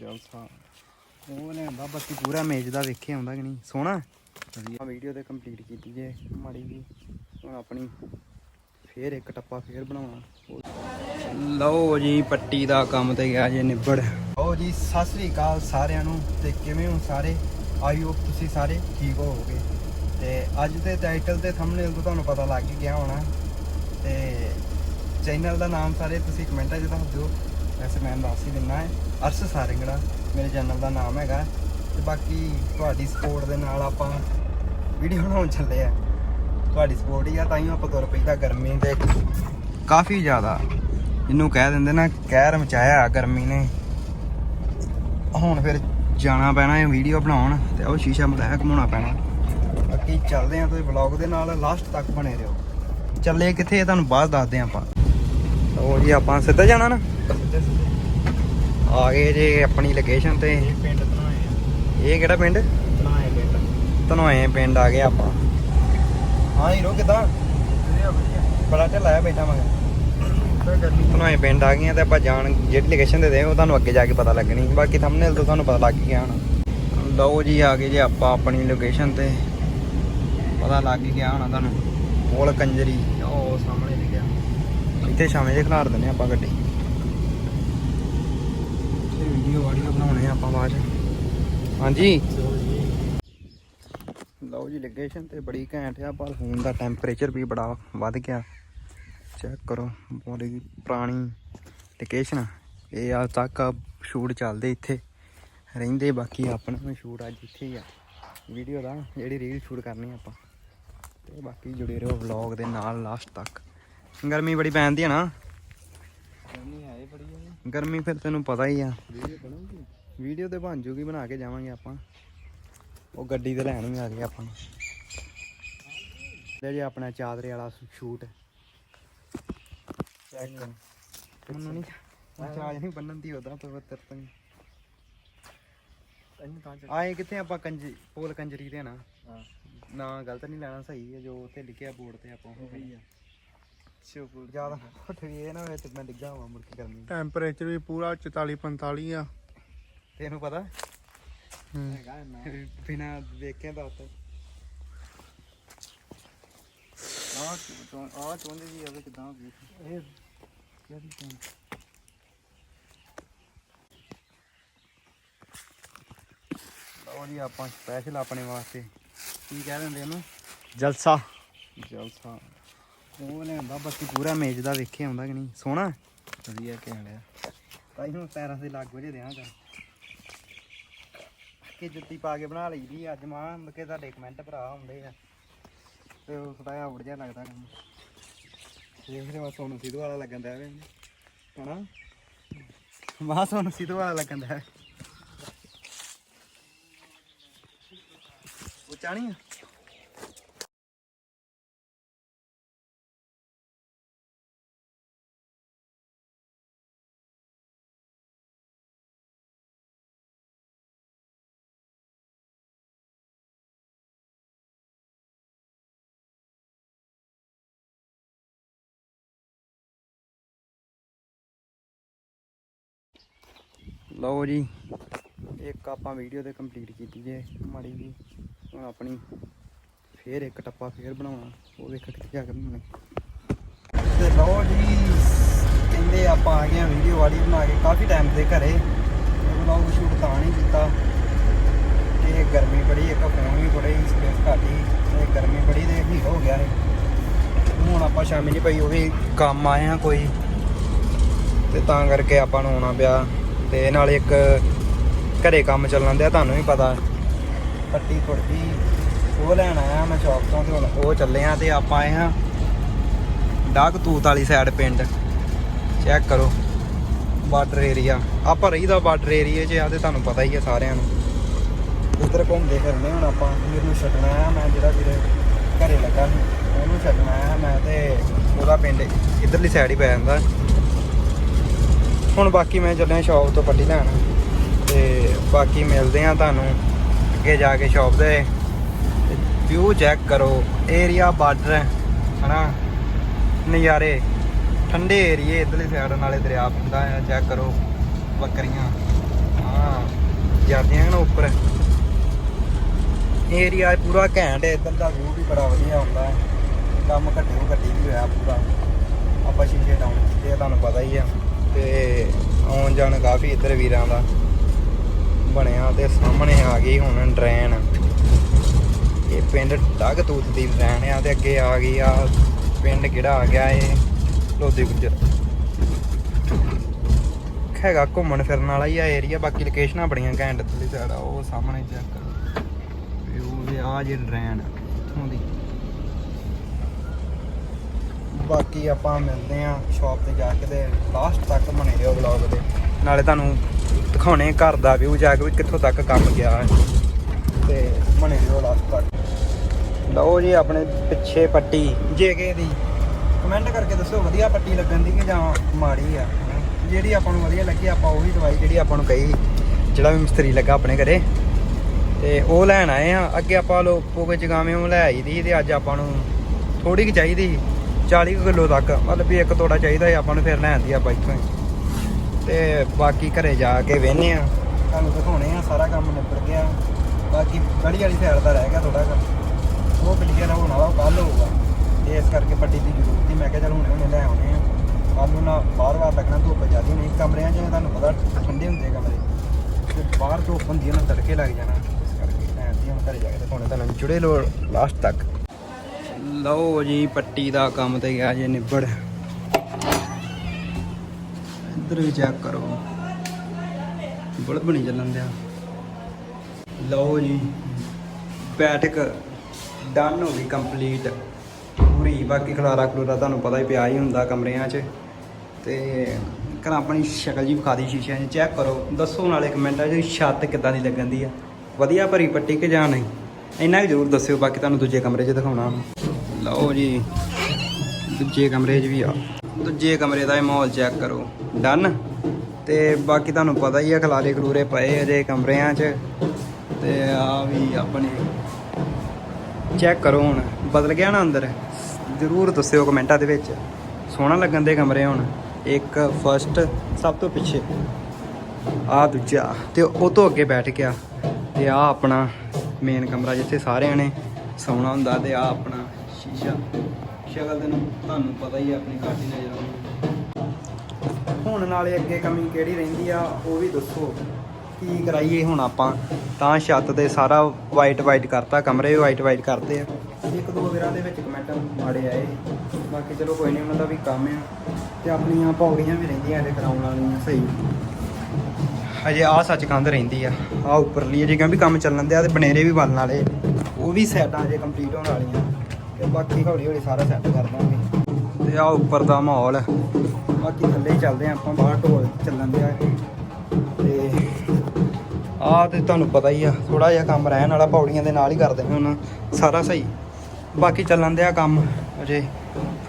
ਜਲਸਾ ਉਹ ਲਿਆਂਦਾ ਬੱਤੀ ਪੂਰਾ ਮੇਜ ਦਾ ਵੇਖੇ ਆਉਂਦਾ ਕਿ ਨਹੀਂ। ਸੋਹਣਾ। ਵਧੀਆ ਵੀਡੀਓ ਤੇ ਕੰਪਲੀਟ ਕੀਤੀ ਜੇ, ਮਾੜੀ ਜੀ। ਹੁਣ ਆਪਣੀ ਫੇਰ ਇੱਕ ਟੱਪਾ ਫੇਰ ਬਣਾਉਣਾ। ਲਓ ਜੀ, ਪੱਟੀ ਦਾ ਕੰਮ ਤੇ ਗਿਆ ਜੇ ਨਿਬੜ। ਲਓ ਜੀ, ਸਤਿ ਸ੍ਰੀ ਅਕਾਲ ਸਾਰਿਆਂ ਨੂੰ। ਤੇ ਕਿਵੇਂ ਹੋ ਸਾਰੇ? ਆਈ ਹੋਪ ਤੁਸੀਂ ਸਾਰੇ ਠੀਕ ਹੋਵੋਗੇ। ਤੇ ਅੱਜ ਦੇ ਟਾਈਟਲ ਤੇ ਥੰਬਨੇਲ ਤੋਂ ਤੁਹਾਨੂੰ ਪਤਾ ਲੱਗ ਗਿਆ ਹੋਣਾ। ਤੇ ਚੈਨਲ ਦਾ ਨਾਮ ਸਾਰੇ ਤੁਸੀਂ ਕਮੈਂਟਾਂ 'ਚ ਦੱਸ ਦਿਓ। ਵੈਸੇ ਮੈਂ ਦੱਸ ਹੀ ਦਿੰਨਾ ਹੈ, ਅਰਸ਼ ਸਾਰਿੰਗੜਾ, ਮੇਰੇ ਚੈਨਲ ਦਾ ਨਾਮ ਹੈਗਾ। ਤੇ ਬਾਕੀ ਤੁਹਾਡੀ ਸਪੋਰਟ ਦੇ ਨਾਲ ਆਪਾਂ ਵੀਡੀਓ ਬਣਾਉਣ ਚੱਲੇ ਆ ਤੁਹਾਡੀ ਸਪੋਰਟ ਹੀ ਆ, ਤਾਂ ਹੀ ਆਪਾਂ ਤੁਰ ਪਈਦਾ ਗਰਮੀ ਦੇ ਕਾਫੀ ਜ਼ਿਆਦਾ। ਇਹਨੂੰ ਕਹਿ ਦਿੰਦੇ ਨਾ, ਕਹਿਰ ਮਚਾਇਆ ਗਰਮੀ ਨੇ। ਹੁਣ ਫਿਰ ਜਾਣਾ ਪੈਣਾ ਹੈ ਵੀਡੀਓ ਬਣਾਉਣ, ਤੇ ਉਹ ਸ਼ੀਸ਼ਾ ਮਲਾਇਆ ਘਮਾਉਣਾ ਪੈਣਾ। ਬਾਕੀ ਚੱਲਦੇ ਆ ਤੁਸੀਂ ਵਲੌਗ ਦੇ ਨਾਲ ਲਾਸਟ ਤੱਕ ਬਣੇ ਰਹੋ। ਚੱਲੇ ਕਿੱਥੇ ਤੁਹਾਨੂੰ ਬਾਅਦ ਦੱਸਦੇ ਹਾਂ ਆਪਾਂ। ਉਹ ਜੀ ਆਪਾਂ ਸਿੱਧਾ ਜਾਣਾ ਨਾ? ਆ ਗਏ ਜੇ ਆਪਣੀ ਲੋਕੇਸ਼ਨ ਤੇ। ਪਿੰਡ ਇਹ ਕਿਹੜਾ ਪਿੰਡ? ਬਣਾਏ ਪਿੰਡ। ਆ ਗਏ ਆਪਾਂ। ਹਾਂ ਹੀਰੋ ਕਿਦਾਂ? ਬੜਾ ਢਿੱਲਾ ਆ ਬੈਠਾ ਮਗਰ ਤਾਂ ਧਨੋਏ ਪਿੰਡ ਆ ਗਏ ਤੇ ਆਪਾਂ ਜਾਣ ਜਿਹੜੀ ਲੋਕੇਸ਼ਨ ਦੇ ਦੇ ਉਹ ਤੁਹਾਨੂੰ ਅੱਗੇ ਜਾ ਕੇ ਪਤਾ ਲੱਗਣੀ। ਬਾਕੀ ਥੰਬਨੇਲ ਤੋਂ ਤੁਹਾਨੂੰ ਪਤਾ ਲੱਗ ਗਿਆ ਹੋਣਾ। ਲਓ ਜੀ ਆ ਗਏ ਜੇ ਆਪਾਂ ਆਪਣੀ ਲੋਕੇਸ਼ਨ ਤੇ। ਪਤਾ ਲੱਗ ਗਿਆ ਹੋਣਾ ਤੁਹਾਨੂੰ। ਕੋਲ ਕੰਜਰੀ। ਉਹ ਸਾਹਮਣੇ ਇੱਥੇ ਸ਼ਾਮੇ ਜੇ ਖਿਲਾਰ ਦਿੰਦੇ ਆਪਾਂ ਗੱਡੀ। ਤੇ ਵੀਡੀਓ ਵਾਡੀਓ ਬਣਾਉਣੇ ਆਪਾਂ ਬਾਅਦ ਚ। ਹਾਂਜੀ। ਲਓ ਜੀ ਲੋਕੇਸ਼ਨ ਤੇ ਬੜੀ ਘੈਂਟ ਆ ਪਰ ਹੁਣ ਦਾ ਟੈਂਪਰੇਚਰ ਵੀ ਬੜਾ ਵੱਧ ਗਿਆ। ਚੈੱਕ ਕਰੋ ਬੜੀ ਪੁਰਾਣੀ ਲੋਕੇਸ਼ਨ ਇਹ ਆ ਤੱਕ ਸ਼ੂਟ ਚੱਲਦੇ ਇੱਥੇ। ਰਹਿੰਦੇ ਬਾਕੀ ਆਪਣਾ ਵੀ ਸ਼ੂਟ ਅੱਜ ਇੱਥੇ ਹੀ ਆ। ਵੀਡੀਓ ਦਾ ਜਿਹੜੀ ਰੀਲ ਸ਼ੂਟ ਕਰਨੀ ਆਪਾਂ। ਤੇ ਬਾਕੀ ਜੁੜੇ ਰਹੋ ਵਲੌਗ ਦੇ ਨਾਲ ਲਾਸਟ ਤੱਕ। ਗਰਮੀ ਬੜੀ ਪੈਂਦੀ ਆ ਨਾ। ਗਰਮੀ ਹੈ ਬੜੀ ਹੈ ਗਰਮੀ ਫਿਰ ਤੈਨੂੰ ਪਤਾ ਹੀ ਆ। ਵੀਡੀਓ ਤੇ ਬਣ ਜੂਗੀ ਬਣਾ ਕੇ ਜਾਵਾਂਗੇ ਆਪਾਂ। ਉਹ ਗੱਡੀ ਤੇ ਲੈਣ ਵੀ ਆ ਗਏ ਆਪਾਂ ਨੂੰ। ਲੈ ਜੀ ਆਪਣਾ ਚਾਦਰੇ ਵਾਲਾ ਸ਼ੂਟ। ਚੈੱਕ ਮੈਨੂੰ ਨਹੀਂ ਚਾਜ ਨਹੀਂ ਬੰਨਣ ਦੀ ਉਹਦਾ ਪਰ ਤੇਰੇ ਤੋਂ ਹੀ। ਤੈਨੂੰ ਤਾਂ ਚ ਆਏ ਕਿੱਥੇ ਆਪਾਂ ਕੰਜੀ ਪੋਲ ਕੰਜਰੀ ਦੇ ਨਾ। ਨਾ ਗਲਤ ਨਹੀਂ ਲੈਣਾ ਸਹੀ ਹੈ ਜੋ ਉੱਥੇ ਲਿਖਿਆ ਬੋਰਡ ਤੇ ਆਪਾਂ। ਉਹ ਹੀ ਆ। ਸ਼ੁਕਰ ਜ਼ਿਆਦਾ ਉੱਠ ਵੀ ਇਹ ਨਾ ਤੇ ਮੈਂ ਡਿੱਗਾ ਹੋਵਾਂ ਮੁੜ ਕੇ ਗਰਮੀ ਟੈਂਪਰੇਚਰ ਵੀ ਪੂਰਾ 44 45 ਆ। ਤੈਨੂੰ ਪਤਾ? ਹੈਗਾ ਨਾ ਬਿਨਾ ਵੇਖਿਆ ਤਾਂ ਉੱਤੇ ਆ ਆ ਚੋਂਦੇ ਜੀ ਆਵੇ ਕਿਦਾਂ ਵੇਖ ਇਹ ਕਿਹੜੀ ਟਾਈਮ ਲਓ ਜੀ ਆਪਾਂ ਸਪੈਸ਼ਲ ਆਪਣੇ ਵਾਸਤੇ ਕੀ ਕਹਿ ਦਿੰਦੇ ਇਹਨੂੰ? ਜਲਸਾ। ਜਲਸਾ। ਉਹ ਲਿਆਂਦਾ ਬੱਤੀ ਪੂਰਾ ਮੇਜ ਦਾ ਵੇਖੇ ਆਉਂਦਾ ਕਿ ਨਹੀਂ। ਸੋਹਣਾ? ਵਧੀਆ ਕਹਿਣਿਆ ਪੈਰਾਂ ਦੇ ਲੱਗ ਵਜੇ ਦਿਆਂ ਕਰ ਕਿ ਜੁੱਤੀ ਪਾ ਕੇ ਬਣਾ ਲਈ ਦੀ ਅੱਜ ਮਾਂ ਕਿ ਤੁਹਾਡੇ ਕਮੈਂਟ ਭਰਾ ਆਉਂਦੇ ਆ। ਤੇ ਉਹ ਥੋੜਾ ਜਿਹਾ ਉੜ ਜਿਹਾ ਲੱਗਦਾ। ਕੰਮ ਮੈਂ ਸੋਨੂੰ ਸਿੱਧੂ ਵਾਲਾ ਲੱਗਣ ਮਾਂ ਸੋਨੂੰ ਸਿੱਧੂ ਵਾਲਾ ਲੱਗਣ ਦਿਆ ਉਹ ਚਾਣੀ ਆ? ਲਓ ਜੀ, ਇੱਕ ਆਪਾਂ ਵੀਡੀਓ ਤੇ ਕੰਪਲੀਟ ਕੀਤੀ ਜੇ, ਮਾੜੀ ਜੀ। ਹੁਣ ਆਪਣੀ ਫੇਰ ਇੱਕ ਟੱਪਾ ਫੇਰ ਬਣਾਉਣਾ, ਉਹ ਵੇਖ ਕਿੱਥੇ ਜਾ ਕੇ ਬਣਾਉਣੇ। ਤੇ ਲਓ ਜੀ, ਕਹਿੰਦੇ ਆਪਾਂ ਆ ਗਏ ਆ ਵੀਡੀਓ ਵਾਲੀ ਬਣਾ ਕੇ, ਕਾਫੀ ਟਾਈਮ ਤੇ ਘਰੇ। ਵਲੌਗ ਸ਼ੂਟ ਤਾਂ ਨਹੀਂ ਕੀਤਾ। ਇਹ ਗਰਮੀ ਬੜੀ, ਇੱਕ ਫੋਨ ਵੀ ਥੋੜੀ ਸਪੇਸ ਘੱਟੀ ਤੇ ਗਰਮੀ ਬੜੀ ਤੇ ਹੀਟ ਹੋ ਗਿਆ ਸੀ ਹੁਣ ਆਪਾਂ ਸ਼ਾਮੀ ਨਹੀਂ ਭਾਈ, ਉਹ ਵੀ ਕੰਮ ਆਏ ਆ ਕੋਈ। ਤੇ ਤਾਂ ਕਰਕੇ ਆਪਾਂ ਨੂੰ ਆਉਣਾ ਪਿਆ। ਤੇ ਨਾਲ ਇੱਕ ਘਰੇ ਕੰਮ ਚੱਲਣ ਦਿਆ, ਤੁਹਾਨੂੰ ਵੀ ਪਤਾ। ਪੱਟੀ ਥੋੜੀ ਉਹ ਲੈਣ ਆਇਆ ਮੈਂ ਸ਼ੌਪ ਤੋਂ ਤੇ ਹੁਣ ਉਹ ਚੱਲੇ ਆ ਤੇ ਆਪਾਂ ਆਏ ਹਾਂ ਡਾਕ ਤੂਤ ਵਾਲੀ ਸਾਈਡ ਪਿੰਡ। ਚੈੱਕ ਕਰੋ। ਬਾਰਡਰ ਏਰੀਆ ਆਪਾਂ ਰਹੀਦਾ ਬਾਰਡਰ ਏਰੀਆ 'ਚ ਆ ਤੇ ਤੁਹਾਨੂੰ ਪਤਾ ਹੀ ਹੈ ਸਾਰਿਆਂ ਨੂੰ। ਇੱਧਰ ਘੁੰਮਦੇ ਫਿਰਦੇ ਹੁਣ ਆਪਾਂ। ਵੀਰ ਨੂੰ ਛੱਡਣਾ ਆ ਮੈਂ ਜਿਹੜਾ ਵੀਰ ਘਰੇ ਲੱਗਾ ਉਹਨੂੰ ਛੱਡਣਾ ਆ ਮੈਂ ਤੇ ਉਹਦਾ ਪਿੰਡ ਇੱਧਰਲੀ ਸਾਈਡ ਹੀ ਪੈ ਜਾਂਦਾ। ਹੁਣ ਬਾਕੀ ਮੈਂ ਚੱਲਿਆ ਸ਼ਾਪ ਤੋਂ ਪੱਟੀ ਲੈਣ। ਤੇ ਬਾਕੀ ਮਿਲਦੇ ਆ ਤੁਹਾਨੂੰ। ਅੱਗੇ ਜਾ ਕੇ ਸ਼ਾਪ ਦੇ। ਵਿਊ ਚੈੱਕ ਕਰੋ। ਏਰੀਆ ਬਾਰਡਰ ਹੈ, ਹਨਾ? ਨਜ਼ਾਰੇ। ਠੰਡੇ ਏਰੀਏ ਇਧਰਲੀ ਸਾਈਡ ਨਾਲੇ ਦਰਿਆ ਪੈਂਦਾ ਆ ਚੈੱਕ ਕਰੋ। ਬੱਕਰੀਆਂ। ਹਾਂ, ਜਾਂਦੀਆਂ ਨਾ ਉੱਪਰ। ਏਰੀਆ ਪੂਰਾ ਘੈਂਟ ਹੈ, ਇੱਧਰ ਦਾ ਵਿਊ ਵੀ ਬੜਾ ਵਧੀਆ ਹੁੰਦਾ ਹੈ। ਕੰਮ ਘੱਟੋ ਘੱਟੀ ਵੀ ਹੋਇਆ ਪੂਰਾ। ਆਪਾਂ ਸ਼ੀਸ਼ੇ ਡਾਊਨ ਕੀਤੇ ਤੁਹਾਨੂੰ ਪਤਾ ਹੀ ਆ। ਤੇ ਆਉਣ ਜਾਣ ਕਾਫੀ ਇੱਧਰ ਵੀਰਾਂ ਦਾ ਬਣਿਆ ਤੇ ਸਾਹਮਣੇ ਆ ਗਈ ਹੁਣ ਡਰੈਨ। ਇਹ ਪਿੰਡ ਡੱਗ ਤੂਤ ਦੀ ਡਰੈਨ ਆ ਤੇ ਅੱਗੇ ਆ ਗਈ ਆ ਪਿੰਡ ਕਿਹੜਾ ਆ ਗਿਆ ਇਹ? ਲੋਧੀ ਗੁੱਜਰ। ਹੈਗਾ ਘੁੰਮਣ ਫਿਰਨ ਵਾਲਾ ਹੀ ਆ ਏਰੀਆ ਬਾਕੀ ਲੋਕੇਸ਼ਨਾਂ ਬੜੀਆਂ ਘੈਂਟ ਇੱਧਰਲੀ ਸਾਈਡ ਆ ਉਹ ਸਾਹਮਣੇ ਚੈੱਕ ਕਰੋ। ਵਿਊ ਦੇ ਆ ਜੇ ਡਰੈਨ ਇੱਥੋਂ ਦੀ। ਬਾਕੀ ਆਪਾਂ ਮਿਲਦੇ ਆ ਸ਼ਾਪ ਤੇ ਜਾ ਕੇ ਤੇ ਲਾਸਟ ਤੱਕ ਬਣੇ ਰਹੋ ਵਲੌਗ ਦੇ। ਨਾਲੇ ਤੁਹਾਨੂੰ ਦਿਖਾਉਣੇ ਘਰ ਦਾ ਵਿਊ ਜਾ ਕੇ ਵੀ ਕਿੱਥੋਂ ਤੱਕ ਕੰਮ ਗਿਆ ਹੈ। ਤੇ ਬਣੇ ਰਹੋ ਲਾਸਟ ਤੱਕ। ਲਓ ਜੀ ਆਪਣੇ ਪਿੱਛੇ ਪੱਟੀ ਜੇਕੇ ਦੀ। ਕਮੈਂਟ ਕਰਕੇ ਦੱਸੋ ਵਧੀਆ ਪੱਟੀ ਲੱਗਣ ਦੀ ਕਿ ਜਾਂ ਮਾੜੀ ਆ? ਜਿਹੜੀ ਆਪਾਂ ਨੂੰ ਵਧੀਆ ਲੱਗੀ ਆਪਾਂ ਉਹੀ ਦਵਾਈ ਜਿਹੜੀ ਆਪਾਂ ਨੂੰ ਕਹੀ। ਜਿਹੜਾ ਵੀ ਮਿਸਤਰੀ ਲੱਗਾ ਆਪਣੇ ਘਰੇ। ਤੇ ਉਹ ਲੈਣ ਆਏ ਆ ਅੱਗੇ ਆਪਾਂ ਲੋਕੋ ਕੇ ਜਗਾਵੇਂ ਉਹ ਲੈ ਆਈ ਦੀ ਤੇ ਅੱਜ ਆਪਾਂ ਨੂੰ ਥੋੜੀ ਕਿ ਚਾਹੀਦੀ ਸੀ, 40 ਕੁ ਕਿਲੋ ਤੱਕ, ਮਤਲਬ ਵੀ ਇੱਕ ਤੋੜਾ ਚਾਹੀਦਾ ਸੀ, ਆਪਾਂ ਨੂੰ ਫਿਰ ਲੈਣ ਦੀ ਆ ਇੱਥੋਂ ਹੀ। ਤੇ ਬਾਕੀ ਘਰੇ ਜਾ ਕੇ ਵੇਹਨੇ ਆ। ਤੁਹਾਨੂੰ ਦਿਖਾਉਣੇ ਆ, ਸਾਰਾ ਕੰਮ ਨਿਬੜ ਗਿਆ। ਬਾਕੀ ਗੜੀ ਵਾਲੀ ਸਾਈਡ ਦਾ ਰਹਿ ਗਿਆ ਥੋੜਾ ਜਿਹਾ ਉਹ ਕਲੀਅਰ ਹੋਣਾ ਵਾ ਕੱਲ ਹੋਊਗਾ। ਤੇ ਇਸ ਕਰਕੇ ਪੱਟੀ ਦੀ ਜ਼ਰੂਰਤ ਸੀ, ਮੈਂ ਕਿਹਾ ਚਲ ਹੁਣੇ ਹੁਣੇ ਲੈ ਆਉਣੇ ਆ। ਕੱਲ ਨੂੰ ਨਾ ਬਾਹਰ ਬਾਹਰ ਲੱਗਣਾ ਧੁੱਪ ਜ਼ਿਆਦੀ ਨਹੀਂ, ਕਮਰਿਆਂ 'ਚ ਤੁਹਾਨੂੰ ਪਤਾ ਠੰਡੇ ਹੁੰਦੇ ਕਮਰੇ। ਤੇ ਬਾਹਰ ਧੁੱਪ ਹੁੰਦੀ ਹੈ ਨਾ ਤੜਕੇ ਲੱਗ ਜਾਣਾ। ਇਸ ਕਰਕੇ ਲੈਣ ਦੀ ਹੁਣ ਘਰੇ ਜਾ ਕੇ ਦਿਖਾਉਣੇ ਤੁਹਾਨੂੰ ਜੁੜੇ ਲੋ ਲਾਸਟ ਤੱਕ। ਲਓ ਜੀ ਪੱਟੀ ਦਾ ਕੰਮ ਤੇ ਗਿਆ ਜੇ ਨਿਬੜ। ਇੱਧਰ ਵੀ ਚੈੱਕ ਕਰੋ। ਬਲਬ ਨਹੀਂ ਚੱਲਣ ਦਿਆ। ਲਓ ਜੀ, ਬੈਠਕ ਡਨ ਹੋ ਗਈ ਕੰਪਲੀਟ। ਪੂਰੀ, ਬਾਕੀ ਖਲਾਰਾ ਖਲੂਰਾ ਤੁਹਾਨੂੰ ਪਤਾ ਹੀ ਪਿਆ ਹੀ ਹੁੰਦਾ ਕਮਰਿਆਂ 'ਚ। ਤੇ ਕਰ ਆਪਣੀ ਸ਼ਕਲ ਜੀ ਵਿਖਾ ਦੀ ਸ਼ੀਸ਼ਿਆਂ 'ਚ ਚੈੱਕ ਕਰੋ। ਦੱਸੋ ਨਾਲੇ ਕਮੈਂਟਾਂ 'ਚ ਛੱਤ ਕਿੱਦਾਂ ਦੀ ਲੱਗਣ ਦੀ ਆ। ਵਧੀਆ ਭਰੀ ਪੱਟੀ ਕਿ ਜਾਂ ਨਹੀਂ? ਇੰਨਾ ਵੀ ਜ਼ਰੂਰ ਦੱਸਿਓ, ਬਾਕੀ ਤੁਹਾਨੂੰ ਦੂਜੇ ਕਮਰੇ 'ਚ ਦਿਖਾਉਣਾ। ਲਓ ਜੀ। ਦੂਜੇ ਕਮਰੇ 'ਚ ਵੀ ਆ। ਦੂਜੇ ਕਮਰੇ ਦਾ ਇਹ ਮਾਹੌਲ ਚੈੱਕ ਕਰੋ। ਡਨ ਤੇ ਬਾਕੀ ਤੁਹਾਨੂੰ ਪਤਾ ਹੀ ਆ, ਖਲਾਰੇ ਖਲੂਰੇ ਪਏ ਅਜੇ ਕਮਰਿਆਂ 'ਚ। ਤੇ ਆ ਵੀ ਆਪਣੇ ਚੈੱਕ ਕਰੋ ਹੁਣ। ਬਦਲ ਗਿਆ ਨਾ ਅੰਦਰ? ਜ਼ਰੂਰ ਦੱਸਿਓ ਕਮੈਂਟਾਂ ਦੇ ਵਿੱਚ। ਸੋਹਣਾ ਲੱਗਣ ਦੇ ਕਮਰੇ ਹੁਣ। ਇੱਕ ਫਰਸਟ ਸਭ ਤੋਂ ਪਿੱਛੇ। ਆ ਦੂਜਾ। ਤੇ ਉਹ ਤੋਂ ਅੱਗੇ ਬੈਠ ਗਿਆ। ਤੇ ਆ ਆਪਣਾ ਮੇਨ ਕਮਰਾ ਜਿੱਥੇ ਸਾਰਿਆਂ ਨੇ ਸੌਣਾ ਹੁੰਦਾ ਤੇ ਆ ਆਪਣਾ ਸ਼ੀਸ਼ਾ ਸ਼ਕਲ ਤੈਨੂੰ ਤੁਹਾਨੂੰ ਪਤਾ ਹੀ ਆ, ਆਪਣੀ ਕਾਟੀ ਨਜ਼ਰ ਆਉਂਦੀ ਹੁਣ ਨਾਲੇ ਅੱਗੇ ਕਮੀ ਕਿਹੜੀ ਰਹਿੰਦੀ ਆ, ਉਹ ਵੀ ਦੱਸੋ। ਕੀ ਕਰਾਈਏ ਹੁਣ ਆਪਾਂ? ਤਾਂ ਛੱਤ ਤੇ ਸਾਰਾ ਵਾਈਟ ਵਾਈਟ ਕਰਤਾ, ਕਮਰੇ ਵੀ ਵਾਈਟ ਵਾਈਟ ਕਰਤੇ ਆ। ਇੱਕ ਦੋ ਵਾਰਾਂ ਦੇ ਵਿੱਚ ਕਮੈਂਟ ਮਾੜੇ ਆਏ। ਬਾਕੀ ਚਲੋ ਕੋਈ ਨਹੀਂ, ਉਹਨਾਂ ਦਾ ਵੀ ਕੰਮ ਆ। ਤੇ ਆਪਣੀਆਂ ਪੌੜੀਆਂ ਵੀ ਰਹਿੰਦੀਆਂ ਇਹਦੇ ਕਰਾਉਣ ਵਾਲੀਆਂ, ਸਹੀ। ਅਜੇ ਆ ਸੱਚ ਕੰਧ ਰਹਿੰਦੀ ਆ। ਆ ਉੱਪਰਲੀ ਅਜੇ ਵੀ ਕੰਮ ਚੱਲਣ ਦੇ ਆ ਤੇ ਬਨੇਰੇ ਵੀ ਬਣਨ ਵਾਲੇ ਉਹ ਵੀ ਸਾਈਡਾਂ ਅਜੇ ਕੰਪਲੀਟ ਹੋਣ ਵਾਲੀਆਂ। ਤੇ ਬਾਕੀ ਹੌਲੀ ਹੌਲੀ ਸਾਰਾ ਸੈੱਟ ਕਰ ਦਾਂਗੇ। ਤੇ ਆ ਉੱਪਰ ਦਾ ਮਾਹੌਲ ਬਾਕੀ ਥੱਲੇ ਹੀ ਚੱਲਦੇ ਆ ਆਪਾਂ ਬਾਹਰ ਢੋਲ ਚੱਲਣ ਦਿਆ ਤੇ ਆ ਤੇ ਤੁਹਾਨੂੰ ਪਤਾ ਹੀ ਆ ਥੋੜਾ ਜਿਹਾ ਕੰਮ ਰਹਿਣ ਵਾਲਾ ਪੌੜੀਆਂ ਦੇ ਨਾਲ ਹੀ ਕਰਦੇ ਹਾਂ ਹੁਣ ਸਾਰਾ ਸਹੀ। ਬਾਕੀ ਚੱਲਣ ਦਿਆ ਕੰਮ ਅਜੇ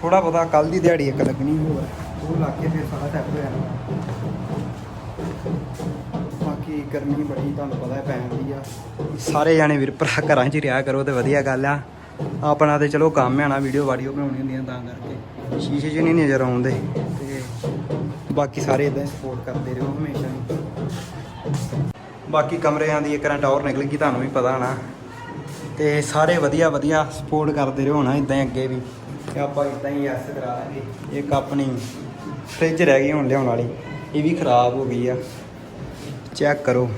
ਥੋੜਾ ਬਹੁਤਾ ਕੱਲ ਦੀ ਦਿਹਾੜੀ ਇੱਕ ਲੱਗਣੀ ਹੋਰ। ਉਹ ਲਾ ਕੇ ਫਿਰ ਸਾਰਾ ਸੈੱਟ ਹੋ ਜਾਣਾ। ਬਾਕੀ ਗਰਮੀ ਬੜੀ ਤੁਹਾਨੂੰ ਪਤਾ ਹੈ ਪੈਂਦੀ ਆ। ਸਾਰੇ ਜਾਣੇ ਵੀਰ ਭਰਾ ਘਰਾਂ 'ਚ ਹੀ ਰਿਹਾ ਕਰੋ ਤੇ ਵਧੀਆ ਗੱਲ ਆ। ਆਪਣਾ ਤੇ ਚਲੋ ਕੰਮ ਹੈ ਨਾ ਵੀਡੀਓ ਵਾਡੀਓ ਬਣਾਉਣੀ ਹੁੰਦੀਆਂ ਤਾਂ ਕਰਕੇ। ਸ਼ੀਸ਼ੇ 'ਚ ਨਹੀਂ ਨਜ਼ਰ ਆਉਂਦੇ। ਤੇ ਬਾਕੀ ਸਾਰੇ ਇਦਾਂ ਸਪੋਰਟ ਕਰਦੇ ਰਹੋ ਹਮੇਸ਼ਾ ਹੀ। ਬਾਕੀ ਕਮਰਿਆਂ ਦੀ ਇੱਕ ਰਾਂ ਟਾਵਰ ਨਿਕਲ ਗਈ, ਤੁਹਾਨੂੰ ਵੀ ਪਤਾ ਨਾ ਤੇ ਸਾਰੇ ਵਧੀਆ ਵਧੀਆ ਸਪੋਰਟ ਕਰਦੇ ਰਹੋ ਨਾ ਇਦਾਂ ਹੀ ਅੱਗੇ ਵੀ। ਤੇ ਆਪਾਂ ਇਦਾਂ ਹੀ ਐਸ ਕਰਾ ਲਾਂਗੇ। ਇੱਕ ਆਪਣੀ ਫ੍ਰਿਜ ਰਹਿ ਗਈ ਹੁਣ ਲਿਆਉਣ ਵਾਲੀ। ਇਹ ਵੀ ਖਰਾਬ ਹੋ ਗਈ ਆ। ਚੈੱਕ ਕਰੋ।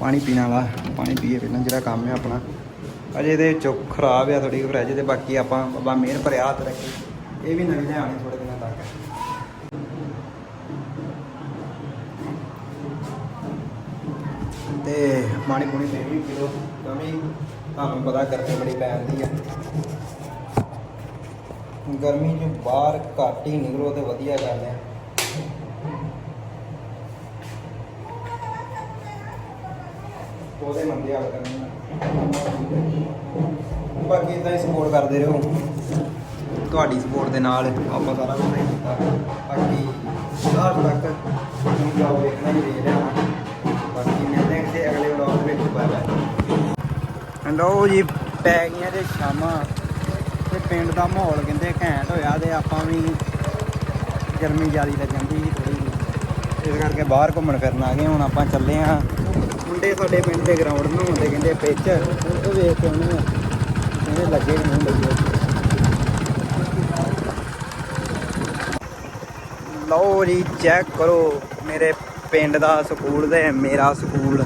ਪਾਣੀ ਪੀਣ ਵਾਲਾ, ਪਾਣੀ ਪੀਏ ਪਹਿਲਾਂ ਜਿਹੜਾ ਕੰਮ ਹੈ ਆਪਣਾ। ਅਜੇ ਇਹਦੇ ਚੁੱਕ ਖਰਾਬ ਆ ਥੋੜੀ ਫ੍ਰਿਜ ਤੇ, ਬਾਕੀ ਆਪਾਂ ਬਾਬਾ ਮਿਹਰ ਭਰਿਆ ਹੱਥ ਰੱਖੇ ਇਹ ਵੀ ਨਵੀਂ ਲਿਆਉਣੀ ਥੋੜੇ ਦਿਨਾਂ ਤੱਕ। ਤੇ ਪਾਣੀ ਪੂਣੀ ਦੇ ਵੀ ਪੀਓ। ਕਮੀ ਤੁਹਾਨੂੰ ਪਤਾ ਗਰਮੀ ਬੜੀ ਪੈਂਦੀ ਆ। ਗਰਮੀ 'ਚ ਬਾਹਰ ਘੱਟ ਹੀ ਨਿਕਲੋ ਤੇ ਵਧੀਆ ਗੱਲ ਹੈ ਉਹਦੇ ਮੰਦੇ ਹਾਲ ਕਰਨੀ ਬਾਕੀ ਇਦਾਂ ਹੀ ਸਪੋਰਟ ਕਰਦੇ ਰਹੋ। ਤੁਹਾਡੀ ਸਪੋਰਟ ਦੇ ਨਾਲ ਆਪਾਂ ਸਾਰਾ ਕੁਝ ਸਹੀ ਕੀਤਾ। ਬਾਕੀ ਲਾਸਟ ਤੱਕ ਤੁਸੀਂ ਵਲੌਗ ਵੇਖਣਾ ਹੀ ਵੇਖ ਰਿਹਾ ਬਾਕੀ ਮਿਲਦੇ ਹਾਂ ਕਿਸੇ ਅਗਲੇ ਵਲੌਗ ਵਿੱਚ ਬਾਏ ਬਾਏ ਲਓ ਜੀ, ਪੈ ਗਈਆਂ ਤੇ ਸ਼ਾਮਾਂ। ਤੇ ਪਿੰਡ ਦਾ ਮਾਹੌਲ ਕਹਿੰਦੇ ਘੈਂਟ ਹੋਇਆ ਤੇ ਆਪਾਂ ਵੀ ਗਰਮੀ ਜ਼ਿਆਦੀ ਲੱਗਣ ਦੀ ਥੋੜੀ ਇਸ ਕਰਕੇ ਬਾਹਰ ਘੁੰਮਣ ਫਿਰਨ ਆ ਗਏ, ਹੁਣ ਆਪਾਂ ਚੱਲੇ ਆ ਮੁੰਡੇ ਸਾਡੇ ਪਿੰਡ ਦੇ ਗਰਾਊਂਡ ਨੂੰ ਹੁੰਦੇ ਕਹਿੰਦੇ ਪਿੱਚ ਉਹ ਵੇਖ ਕੇ ਉਹਨੇ ਕਹਿੰਦੇ ਲੱਗੇ ਨਹੀਂ ਲੱਗੇ ਲਓ ਜੀ ਚੈੱਕ ਕਰੋ ਮੇਰੇ ਪਿੰਡ ਦਾ ਸਕੂਲ ਤੇ ਮੇਰਾ ਸਕੂਲ।